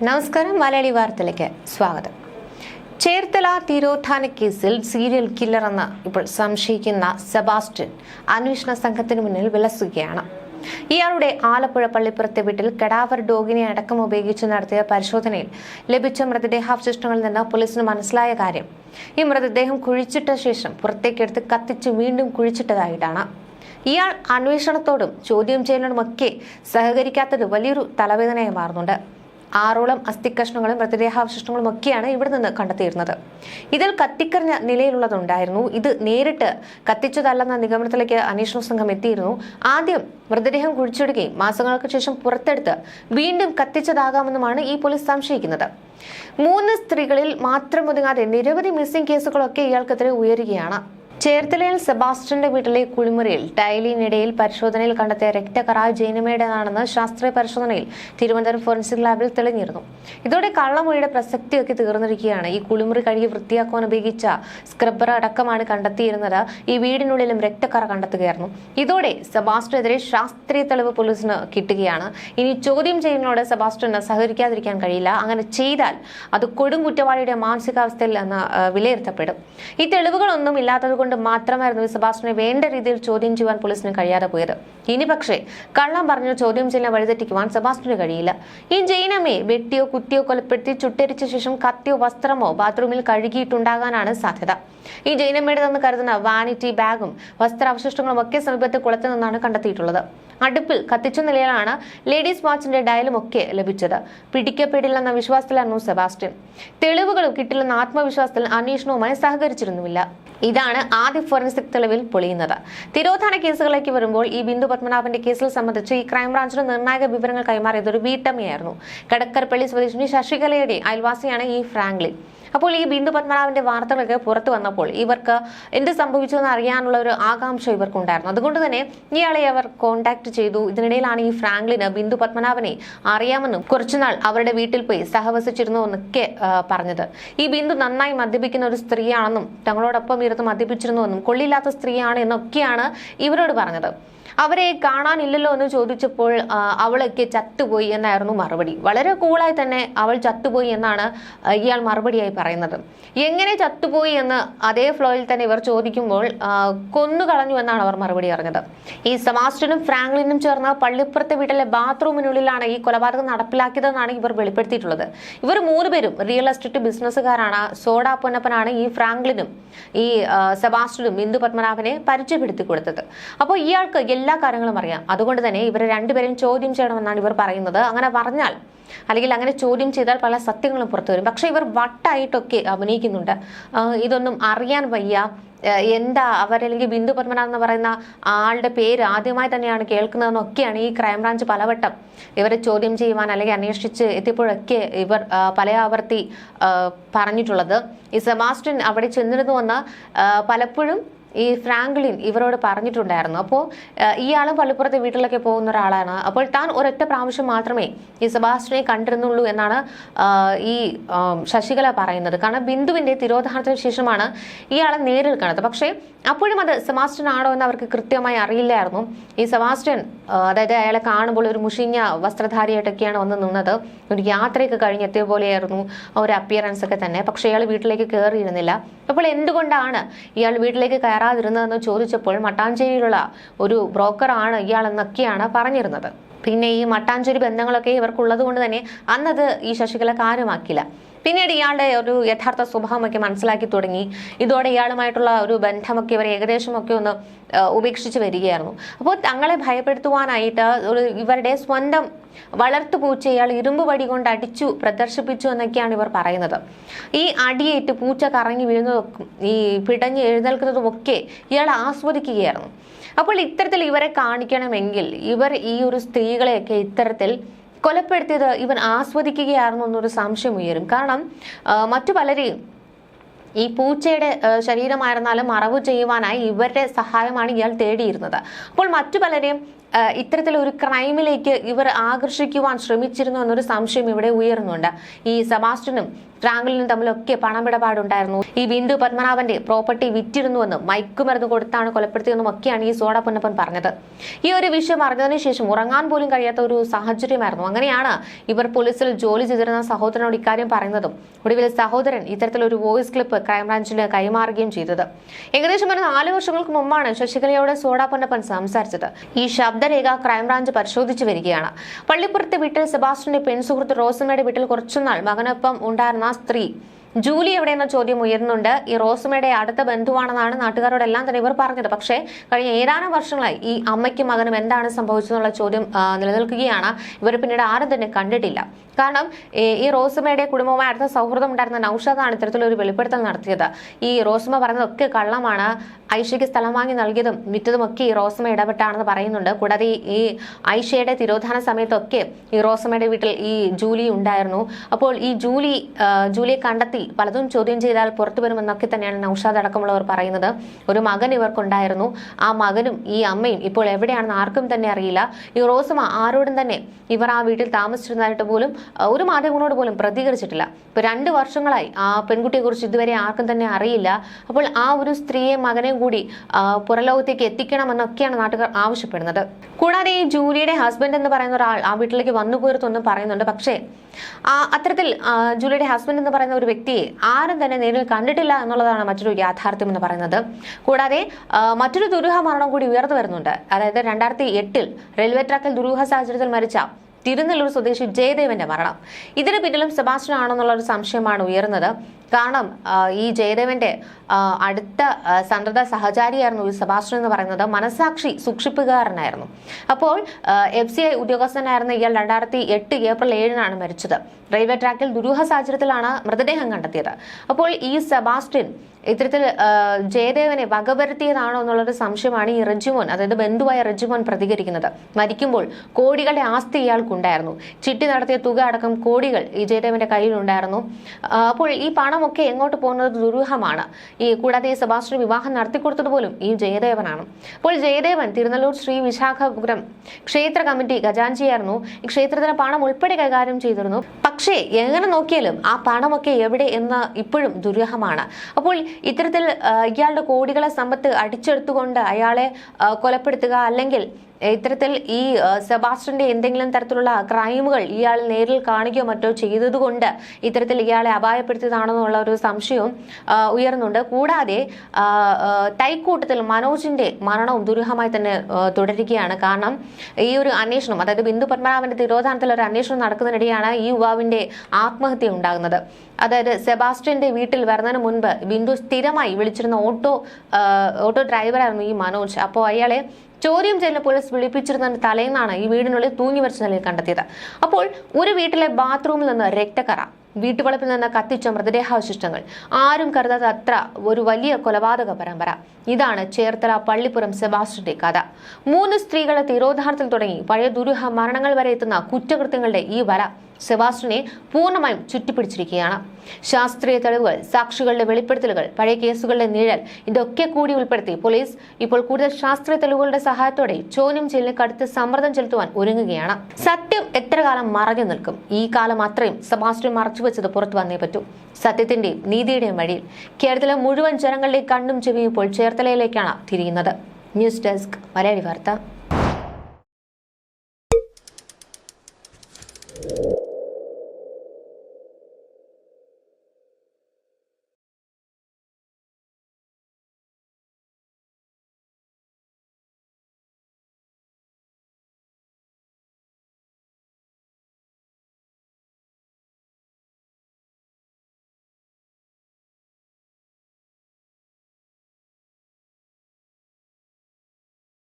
നമസ്കാരം മലയാളി വാർത്തയിലേക്ക് സ്വാഗതം. ചേർത്തല തിരോധാന കേസിൽ സീരിയൽ കില്ലർ എന്ന് ഇപ്പോൾ സംശയിക്കുന്ന സെബാസ്റ്റ്യൻ അന്വേഷണ സംഘത്തിന് മുന്നിൽ വിലസുകയാണ്. ഇയാളുടെ ആലപ്പുഴ പള്ളിപ്പുറത്തെ വീട്ടിൽ കടാവർ ഡോഗിനെ അടക്കം ഉപയോഗിച്ച് നടത്തിയ പരിശോധനയിൽ ലഭിച്ച മൃതദേഹാവശിഷ്ടങ്ങളിൽ നിന്ന് പോലീസിന് മനസ്സിലായ കാര്യം ഈ മൃതദേഹം കുഴിച്ചിട്ട ശേഷം പുറത്തേക്കെടുത്ത് കത്തിച്ച് വീണ്ടും കുഴിച്ചിട്ടതായിട്ടാണ്. ഇയാൾ അന്വേഷണത്തോടും ചോദ്യം ചെയ്യലിനുമൊക്കെ സഹകരിക്കാത്തത് വലിയൊരു തലവേദനയായി മാറുന്നുണ്ട്. ആറോളം അസ്ഥിക്കഷ്ണങ്ങളും മൃതദേഹാവശിഷ്ടങ്ങളും ഒക്കെയാണ് ഇവിടെ നിന്ന് കണ്ടെത്തിയിരുന്നത്. ഇതിൽ കത്തിക്കറിഞ്ഞ നിലയിലുള്ളതുണ്ടായിരുന്നു. ഇത് നേരിട്ട് കത്തിച്ചതല്ലെന്ന നിഗമനത്തിലേക്ക് അന്വേഷണ സംഘം എത്തിയിരുന്നു. ആദ്യം മൃതദേഹം കുഴിച്ചിടുകയും മാസങ്ങൾക്ക് ശേഷം പുറത്തെടുത്ത് വീണ്ടും കത്തിച്ചതാകാമെന്നുമാണ് ഈ പോലീസ് സംശയിക്കുന്നത്. മൂന്ന് സ്ത്രീകളിൽ മാത്രം ഒതുങ്ങാതെ നിരവധി മിസ്സിംഗ് കേസുകളൊക്കെ ഇയാൾക്കെതിരെ ഉയരുകയാണ്. ചേർത്തലയിൽ സെബാസ്റ്റ്യന്റെ വീട്ടിലെ കുളിമുറിയിൽ ടൈലിനിടയിൽ പരിശോധനയിൽ കണ്ടെത്തിയ രക്തകറ ജൈനമയുടേതാണെന്ന് ശാസ്ത്രീയ പരിശോധനയിൽ തിരുവനന്തപുരം ഫോറൻസിക് ലാബിൽ തെളിഞ്ഞിരുന്നു. ഇതോടെ കള്ളമൊഴിയുടെ പ്രസക്തിയൊക്കെ തീർന്നിരിക്കുകയാണ്. ഈ കുളിമുറി കഴുകി വൃത്തിയാക്കുവാൻ ഉപയോഗിച്ച സ്ക്രബ്ബർ അടക്കമാണ് കണ്ടെത്തിയിരുന്നത്. ഈ വീടിനുള്ളിലും രക്തക്കറ കണ്ടെത്തുകയായിരുന്നു. ഇതോടെ സെബാസ്റ്റ്യനെതിരെ ശാസ്ത്രീയ തെളിവ് പോലീസിന് കിട്ടുകയാണ്. ഇനി ചോദ്യം ചെയ്യുന്നതിനോട് സെബാസ്റ്റ്യന് സഹകരിക്കാതിരിക്കാൻ കഴിയില്ല. അങ്ങനെ ചെയ്താൽ അത് കൊടും കുറ്റവാളിയുടെ മാനസികാവസ്ഥയിൽ വിലയിരുത്തപ്പെടും. ഈ തെളിവുകളൊന്നും ഇല്ലാത്തത് കൊണ്ട് മാത്രമായിരുന്നു സുഭാഷിനെ വേണ്ട രീതിയിൽ ചോദ്യം ചെയ്യുവാൻ പോലീസിന് കഴിയാതെ പോയത്. ഇനി പക്ഷേ കള്ളം പറഞ്ഞു ചോദ്യം ചെയ്യുന്ന വഴിതെറ്റിക്കുവാൻ സുഭാഷിന് കഴിയില്ല. ഈ ജൈനമ്മയെ വെട്ടിയോ കുത്തിയോ കൊലപ്പെടുത്തി ചുട്ടരിച്ച ശേഷം കത്തിയോ വസ്ത്രമോ ബാത്റൂമിൽ കഴുകിയിട്ടുണ്ടാകാനാണ് സാധ്യത. ഈ ജൈനമ്മയുടേതെന്ന് കരുതുന്ന വാനിറ്റി ബാഗും വസ്ത്രാവശിഷ്ടങ്ങളും ഒക്കെ സമീപത്തെ കുളത്തിൽ നിന്നാണ് കണ്ടെത്തിയിട്ടുള്ളത്. അടുപ്പിൽ കത്തിച്ച നിലയിലാണ് ലേഡീസ് വാച്ചിന്റെ ഡയലും ഒക്കെ ലഭിച്ചത്. പിടിക്കപ്പെടില്ലെന്ന വിശ്വാസത്തിലായിരുന്നു സെബാസ്റ്റ്യൻ. തെളിവുകളും കിട്ടില്ലെന്ന ആത്മവിശ്വാസത്തിൽ അന്വേഷണവുമായി സഹകരിച്ചിരുന്നുമില്ല. ഇതാണ് ആദ്യ ഫോറൻസിക് തെളിവിൽ പൊളിയുന്നത്. തിരോധാന കേസുകളിലേക്ക് വരുമ്പോൾ ഈ ബിന്ദു പത്മനാഭന്റെ കേസിൽ സംബന്ധിച്ച് ഈ ക്രൈംബ്രാഞ്ചിന് നിർണായക വിവരങ്ങൾ കൈമാറിയത് ഒരു വീട്ടമ്മയായിരുന്നു. കടക്കരപ്പള്ളി സ്വദേശിനി ശശികലയുടെ അയൽവാസിയാണ് ഈ ഫ്രാങ്ക്ലിൻ. അപ്പോൾ ഈ ബിന്ദു പത്മനാഭന്റെ വാർത്തകളൊക്കെ പുറത്തു വന്നപ്പോൾ ഇവർക്ക് എന്ത് സംഭവിച്ചു എന്ന് അറിയാനുള്ള ഒരു ആകാംക്ഷ ഇവർക്കുണ്ടായിരുന്നു. അതുകൊണ്ട് തന്നെ ഇയാളെ അവർ കോണ്ടാക്ട് ചെയ്തു. ഇതിനിടയിലാണ് ഈ ഫ്രാങ്ക്ലിന് ബിന്ദു പത്മനാഭനെ അറിയാമെന്നും കുറച്ചുനാൾ അവരുടെ വീട്ടിൽ പോയി സഹവസിച്ചിരുന്നു എന്നൊക്കെ പറഞ്ഞത്. ഈ ബിന്ദു നന്നായി മദ്യപിക്കുന്ന ഒരു സ്ത്രീയാണെന്നും തങ്ങളോടൊപ്പം ഇരുന്ന് മദ്യപിച്ചിരുന്നുവെന്നും കൊള്ളില്ലാത്ത സ്ത്രീയാണ് എന്നൊക്കെയാണ് ഇവരോട് പറഞ്ഞത്. അവരെ കാണാനില്ലല്ലോ എന്ന് ചോദിച്ചപ്പോൾ അവളൊക്കെ ചത്തുപോയി എന്നായിരുന്നു മറുപടി. വളരെ കൂളായി തന്നെ അവൾ ചത്തുപോയി എന്നാണ് ഇയാൾ മറുപടിയായി പറയുന്നത്. എങ്ങനെ ചത്തുപോയി എന്ന് അതേ ഫ്ലോയിൽ തന്നെ ഇവർ ചോദിക്കുമ്പോൾ കൊന്നു കൊന്നുകളഞ്ഞു എന്നാണ് അവർ മറുപടി അറിഞ്ഞത് ഈ സെബാസ്റ്റ്യനും ഫ്രാങ്ക്ലിനും ചേർന്ന് പള്ളിപ്പുറത്തെ വീട്ടിലെ ബാത്റൂമിനുള്ളിലാണ് ഈ കൊലപാതകം നടപ്പിലാക്കിയതെന്നാണ് ഇവർ വെളിപ്പെടുത്തിയിട്ടുള്ളത്. ഇവർ മൂന്നുപേരും റിയൽ എസ്റ്റേറ്റ് ബിസിനസ്സുകാരാണ്. സോഡ പൊന്നപ്പനാണ് ഈ ഫ്രാങ്ക്ലിനും ഈ സെബാസ്റ്റ്യനും ബിന്ദു പത്മനാഭനെ പരിചയപ്പെടുത്തി കൊടുത്തത്. അപ്പോൾ ഇയാൾക്ക് എല്ലാ കാര്യങ്ങളും അറിയാം. അതുകൊണ്ട് തന്നെ ഇവർ രണ്ടുപേരെയും ചോദ്യം ചെയ്യണമെന്നാണ് ഇവർ പറയുന്നത്. അങ്ങനെ പറഞ്ഞാൽ അല്ലെങ്കിൽ അങ്ങനെ ചോദ്യം ചെയ്താൽ പല സത്യങ്ങളും പുറത്തു വരും. പക്ഷെ ഇവർ വട്ടായിട്ടൊക്കെ അഭിനയിക്കുന്നുണ്ട്. ഇതൊന്നും അറിയാൻ വയ്യ. എന്താ അവരല്ലെങ്കിൽ ബിന്ദു പത്മനാഭൻ എന്ന് പറയുന്ന ആളുടെ പേര് ആദ്യമായി തന്നെയാണ് കേൾക്കുന്നതെന്നൊക്കെയാണ് ഈ ക്രൈംബ്രാഞ്ച് പലവട്ടം ഇവരെ ചോദ്യം ചെയ്യുവാൻ അല്ലെങ്കിൽ അന്വേഷിച്ച് എത്തിയപ്പോഴൊക്കെ ഇവർ പലയാവർത്തി പറഞ്ഞിട്ടുള്ളത്. ഈ സെബാസ്റ്റ്യൻ അവിടെ ചെന്നിരുന്നുവെന്ന് വന്ന് പലപ്പോഴും ഈ ഫ്രാങ്ക്ലിൻ ഇവരോട് പറഞ്ഞിട്ടുണ്ടായിരുന്നു. അപ്പോൾ ഇയാളും പള്ളിപ്പുറത്തെ വീട്ടിലൊക്കെ പോകുന്ന ഒരാളാണ്. അപ്പോൾ താൻ ഒരൊറ്റ പ്രാവശ്യം മാത്രമേ ഈ സെബാസ്റ്റിനെ കണ്ടിരുന്നുള്ളൂ എന്നാണ് ഈ ശശികല പറയുന്നത്. കാരണം ബിന്ദുവിന്റെ തിരോധാനത്തിന് ശേഷമാണ് ഇയാളെ നേരിൽ കാണുന്നത്. പക്ഷേ അപ്പോഴും അത് സെബാസ്റ്റ്യൻ ആണോ എന്ന് അവർക്ക് കൃത്യമായി അറിയില്ലായിരുന്നു. ഈ സെബാസ്റ്റ്യൻ അതായത് അയാളെ കാണുമ്പോൾ ഒരു മുഷിഞ്ഞ വസ്ത്രധാരിയായിട്ടൊക്കെയാണ് വന്ന് നിന്നത്. ഒരു യാത്രയൊക്കെ കഴിഞ്ഞെത്തിയ പോലെയായിരുന്നു ഒരു അപ്പിയറൻസ് ഒക്കെ തന്നെ. പക്ഷേ അയാൾ വീട്ടിലേക്ക് കയറിയിരുന്നില്ല അപ്പോൾ എന്തുകൊണ്ടാണ് ഇയാൾ വീട്ടിലേക്ക് കയറാതിരുന്നതെന്ന് ചോദിച്ചപ്പോൾ മട്ടാഞ്ചേരിയിലുള്ള ഒരു ബ്രോക്കറാണ് ഇയാൾ എന്നൊക്കെയാണ് പറഞ്ഞിരുന്നത്. പിന്നെ ഈ മട്ടാഞ്ചേരി ബന്ധങ്ങളൊക്കെ ഇവർക്കുള്ളത് കൊണ്ട് തന്നെ അന്നത് ഈ ശശികല കാര്യമാക്കില്ല പിന്നീട് ഇയാളുടെ ഒരു യഥാർത്ഥ സ്വഭാവമൊക്കെ മനസ്സിലാക്കി തുടങ്ങി. ഇതോടെ ഇയാളുമായിട്ടുള്ള ഒരു ബന്ധമൊക്കെ ഇവർ ഏകദേശമൊക്കെ ഒന്ന് ഉപേക്ഷിച്ച് വരികയായിരുന്നു. അപ്പോൾ തങ്ങളെ ഭയപ്പെടുത്തുവാനായിട്ട് ഒരു ഇവരുടെ സ്വന്തം വളർത്തു പൂച്ച ഇയാൾ ഇരുമ്പ് വടി കൊണ്ട് അടിച്ചു പ്രദർശിപ്പിച്ചു എന്നൊക്കെയാണ് ഇവർ പറയുന്നത്. ഈ അടിയേറ്റ് പൂച്ച കറങ്ങി വീഴുന്നതൊക്കെ ഈ പിടഞ്ഞ് എഴുന്നേൽക്കുന്നതും ഒക്കെ ഇയാൾ ആസ്വദിക്കുകയായിരുന്നു. അപ്പോൾ ഇത്തരത്തിൽ ഇവരെ കാണിക്കണമെങ്കിൽ ഇവർ ഈ ഒരു സ്ത്രീകളെയൊക്കെ ഇത്തരത്തിൽ കൊലപ്പെടുത്തിയത് ഇവൻ ആസ്വദിക്കുകയായിരുന്നു എന്നൊരു സംശയം ഉയരും. കാരണം മറ്റു പലരെയും ഈ പൂച്ചയുടെ ശരീരമായിരുന്നാലും മറവ് ചെയ്യുവാനായി ഇവരുടെ സഹായമാണ് ഇയാൾ തേടിയിരുന്നത്. അപ്പോൾ മറ്റു പലരെയും ഇത്തരത്തിലൊരു ക്രൈമിലേക്ക് ഇവർ ആകർഷിക്കുവാൻ ശ്രമിച്ചിരുന്നു എന്നൊരു സംശയം ഇവിടെ ഉയർന്നുണ്ട് ഈ സെബാസ്റ്റ്യനും ഫ്രാങ്ക്ലിനും തമ്മിലൊക്കെ പണമിടപാടുണ്ടായിരുന്നു. ഈ ബിന്ദു പത്മനാഭന്റെ പ്രോപ്പർട്ടി വിറ്റിരുന്നുവെന്നും മയക്കുമരുന്ന് കൊടുത്താണ് കൊലപ്പെടുത്തിയെന്നും ഒക്കെയാണ് ഈ സോഡ പൊന്നപ്പൻ പറഞ്ഞത്. ഈ ഒരു വിഷയം അറിഞ്ഞതിന് ശേഷം ഉറങ്ങാൻ പോലും കഴിയാത്ത ഒരു സാഹചര്യമായിരുന്നു. അങ്ങനെയാണ് ഇവർ പോലീസിൽ ജോലി ചെയ്തിരുന്ന സഹോദരനോട് ഇക്കാര്യം പറയുന്നതും. ഒടുവിൽ സഹോദരൻ ഇത്തരത്തിലൊരു വോയിസ് ക്ലിപ്പ് ക്രൈംബ്രാഞ്ചിന് കൈമാറുകയും ചെയ്തത്. ഏകദേശം ഒരു നാല് വർഷങ്ങൾക്ക് മുമ്പാണ് ശശികലയോട് സോഡ പൊന്നപ്പൻ സംസാരിച്ചത്. ഈ ശബ്ദരേഖ ക്രൈംബ്രാഞ്ച് പരിശോധിച്ചു വരികയാണ്. പള്ളിപ്പുറത്തെ വീട്ടിൽ സെബാസ്റ്റ്യന്റെ പെൺസുഹൃത്ത് റോസമ്മയുടെ വീട്ടിൽ കുറച്ചുനാൾ മകനൊപ്പം ഉണ്ടായിരുന്ന സ്ത്രീ. ജൂലി എവിടെയെന്ന ചോദ്യം ഉയരുന്നുണ്ട്. ഈ റോസുമയുടെ അടുത്ത ബന്ധുവാണെന്നാണ് നാട്ടുകാരോടെല്ലാം തന്നെ ഇവർ പറഞ്ഞത്. പക്ഷേ കഴിഞ്ഞ ഏതാനും വർഷങ്ങളായി ഈ അമ്മയ്ക്കും മകനും എന്താണ് സംഭവിച്ചതെന്നുള്ള ചോദ്യം നിലനിൽക്കുകയാണ്. ഇവർ പിന്നീട് ആരും തന്നെ കണ്ടിട്ടില്ല. കാരണം ഈ റോസുമയുടെ കുടുംബവുമായി അടുത്ത സൗഹൃദം ഉണ്ടായിരുന്ന നൌഷാദാണ് ഇത്തരത്തിലൊരു വെളിപ്പെടുത്തൽ നടത്തിയത്. ഈ റോസുമ പറഞ്ഞതൊക്കെ കള്ളമാണ്. ഐഷയ്ക്ക് സ്ഥലം വാങ്ങി നൽകിയതും വിറ്റതുമൊക്കെ ഈ റോസുമ ഇടപെട്ടാണെന്ന് പറയുന്നുണ്ട്. കൂടാതെ ഈ- ഐഷയുടെ തിരോധാന സമയത്തൊക്കെ ഈ റോസുമയുടെ വീട്ടിൽ ഈ ജൂലി ഉണ്ടായിരുന്നു. അപ്പോൾ ഈ ജൂലി ജൂലിയെ കണ്ടെത്തി പലതും ചോദ്യം ചെയ്താൽ പുറത്തു വരുമെന്നൊക്കെ തന്നെയാണ് നൌഷാദ് അടക്കമുള്ളവർ പറയുന്നത്. ഒരു മകൻ ഇവർക്കുണ്ടായിരുന്നു. ആ മകനും ഈ അമ്മയും ഇപ്പോൾ എവിടെയാണെന്ന് ആർക്കും തന്നെ അറിയില്ല. ഈ റോസമ്മ ആരോടും തന്നെ ഇവർ ആ വീട്ടിൽ താമസിച്ചിരുന്നതായിട്ട് പോലും ഒരു മാധ്യമങ്ങളോട് പോലും പ്രതികരിച്ചിട്ടില്ല. ഇപ്പൊ രണ്ട് വർഷങ്ങളായി ആ പെൺകുട്ടിയെ കുറിച്ച് ഇതുവരെ ആർക്കും തന്നെ അറിയില്ല. അപ്പോൾ ആ ഒരു സ്ത്രീയെ മകനെയും കൂടി പുറലോകത്തേക്ക് എത്തിക്കണമെന്നൊക്കെയാണ് നാട്ടുകാർ ആവശ്യപ്പെടുന്നത്. കൂടാതെ ഈ ജൂലിയുടെ ഹസ്ബൻഡ് എന്ന് പറയുന്ന ഒരാൾ ആ വീട്ടിലേക്ക് വന്നു പോയിരുത്തൊന്നും പറയുന്നുണ്ട്. പക്ഷേ അത്തരത്തിൽ ജൂലിയുടെ ഹസ്ബൻഡ് എന്ന് പറയുന്ന ഒരു വ്യക്തിയെ ആരും തന്നെ നേരിൽ കണ്ടിട്ടില്ല എന്നുള്ളതാണ് മറ്റൊരു യാഥാർത്ഥ്യം എന്ന് പറയുന്നത്. കൂടാതെ മറ്റൊരു ദുരൂഹ മരണം കൂടി ഉയർന്നു വരുന്നുണ്ട്. അതായത് രണ്ടായിരത്തി എട്ടിൽ റെയിൽവേ ട്രാക്കിൽ ദുരൂഹ സാഹചര്യത്തിൽ മരിച്ച തിരുനെല്ലൂർ സ്വദേശി ജയദേവന്റെ മരണം. ഇതിന് പിന്നിലും സെബാസ്റ്റ്യൻ ആണെന്നുള്ള ഒരു സംശയമാണ് ഉയർന്നത്. കാരണം ഈ ജയദേവന്റെ അടുത്ത സന്തത സഹചാരിയായിരുന്നു ഈ സെബാസ്റ്റ്യൻ എന്ന് പറയുന്നത്. മനസാക്ഷി സൂക്ഷിപ്പുകാരനായിരുന്നു. അപ്പോൾ എഫ് സി ഐ ഉദ്യോഗസ്ഥനായിരുന്ന ഇയാൾ രണ്ടായിരത്തി എട്ട് ഏപ്രിൽ ഏഴിനാണ് മരിച്ചത്. റെയിൽവേ ട്രാക്കിൽ ദുരൂഹ സാഹചര്യത്തിലാണ് മൃതദേഹം കണ്ടെത്തിയത്. അപ്പോൾ ഈ സെബാസ്റ്റ്യൻ ഇത്തരത്തിൽ ജയദേവനെ വകവരുത്തിയതാണോ എന്നുള്ളൊരു സംശയമാണ് ഈ റെജിമോൻ അതായത് ബന്ധുവായ റെജിമോൻ പ്രതികരിക്കുന്നത്. മരിക്കുമ്പോൾ കോടികളുടെ ആസ്തി ഇയാൾക്കുണ്ടായിരുന്നു. ചിട്ടി നടത്തിയ തുക അടക്കം കോടികൾ ഈ ജയദേവന്റെ കയ്യിലുണ്ടായിരുന്നു. അപ്പോൾ ഈ പണമൊക്കെ എങ്ങോട്ട് പോകുന്നത് ദുരൂഹമാണ്. ഈ കൂടാതെ ഈ സെബാസ്റ്റ്യൻ വിവാഹം നടത്തിക്കൊടുത്തത് പോലും ഈ ജയദേവനാണ്. അപ്പോൾ ജയദേവൻ തിരുനല്ലൂർ ശ്രീ വിശാഖപുരം ക്ഷേത്ര കമ്മിറ്റി ഖജാൻജിയായിരുന്നു ഈ ക്ഷേത്രത്തിന് പണം ഉൾപ്പെടെ കൈകാര്യം ചെയ്തിരുന്നു. പക്ഷേ എങ്ങനെ നോക്കിയാലും ആ പണമൊക്കെ എവിടെ എന്ന് ഇപ്പോഴും ദുരൂഹമാണ് അപ്പോൾ ഇത്തരത്തിൽ ഇയാളുടെ കോടികളെ സമ്പത്ത് അടിച്ചെടുത്തുകൊണ്ട് അയാളെ കൊലപ്പെടുത്തുക അല്ലെങ്കിൽ ഇത്തരത്തിൽ ഈ സെബാസ്റ്റിന്റെ എന്തെങ്കിലും തരത്തിലുള്ള ക്രൈമുകൾ ഇയാൾ നേരിൽ കാണുകയോ മറ്റോ ചെയ്തതുകൊണ്ട് ഇത്തരത്തിൽ ഇയാളെ അപായപ്പെടുത്തിയതാണോ എന്നുള്ള ഒരു സംശയവും ഉയർന്നുണ്ട്. കൂടാതെ തൈക്കൂട്ടത്തിൽ മനോജിന്റെ മരണവും ദുരൂഹമായി തന്നെ തുടരുകയാണ്. കാരണം ഈ ഒരു അന്വേഷണം അതായത് ബിന്ദു പത്മനാഭന്റെ തിരോധാനത്തിൽ ഒരു അന്വേഷണം നടക്കുന്നതിനിടെയാണ് ഈ യുവാവിന്റെ ആത്മഹത്യ ഉണ്ടാകുന്നത്. അതായത് സെബാസ്റ്റ്യന്റെ വീട്ടിൽ വരുന്നതിന് മുൻപ് ബിന്ദു സ്ഥിരമായി വിളിച്ചിരുന്ന ഓട്ടോ ഓട്ടോ ഡ്രൈവറായിരുന്നു ഈ മനോജ്. അപ്പോൾ അയാളെ ചോദ്യം ചെയ്യുന്ന പോലീസ് വിളിപ്പിച്ചിരുന്നതിന് തലേന്നാണ് ഈ വീടിനുള്ളിൽ തൂങ്ങി മരിച്ച നിലയിൽ കണ്ടെത്തിയത്. അപ്പോൾ ഒരു വീട്ടിലെ ബാത്റൂമിൽ നിന്ന് രക്തക്കറ വീട്ടുവളപ്പിൽ നിന്ന് കത്തിച്ച മൃതദേഹാവശിഷ്ടങ്ങൾ ആരും കരുതാത്ത അത്ര ഒരു വലിയ കൊലപാതക പരമ്പര. ഇതാണ് ചേർത്തല പള്ളിപ്പുറം സെബാസ്റ്റിന്റെ കഥ. മൂന്ന് സ്ത്രീകളെ തിരോധാനത്തിൽ തുടങ്ങി പഴയ ദുരൂഹ മരണങ്ങൾ വരെ എത്തുന്ന കുറ്റകൃത്യങ്ങളുടെ ഈ വല സെബാസ്റ്റ്യനെ പൂർണമായും ചുറ്റിപ്പിടിച്ചിരിക്കുകയാണ്. ശാസ്ത്രീയ തെളിവുകൾ സാക്ഷികളുടെ വെളിപ്പെടുത്തലുകൾ പഴയ കേസുകളുടെ നിഴൽ ഇതൊക്കെ കൂടി ഉൾപ്പെടുത്തി പോലീസ് ഇപ്പോൾ കൂടുതൽ ശാസ്ത്രീയ തെളിവുകളുടെ സഹായത്തോടെ ചോദ്യം ചെയ്യലിന് കടുത്ത് സമ്മർദ്ദം ചെലുത്തുവാൻ ഒരുങ്ങുകയാണ്. സത്യം എത്ര കാലം മറഞ്ഞു നിൽക്കും? ഈ കാലം അത്രയും സെബാസ്റ്റ്യൻ മറച്ചുവെച്ചത് പുറത്തു വന്നേ പറ്റൂ. സത്യത്തിന്റെയും നീതിയുടെയും വഴിയിൽ കേരളത്തിലെ മുഴുവൻ ജനങ്ങളുടെയും കണ്ണും ചെവിയും ഇപ്പോൾ ചേർത്തലയിലേക്കാണ് തിരിയുന്നത്. ന്യൂസ് ഡെസ്ക് മലയാളി വാർത്ത.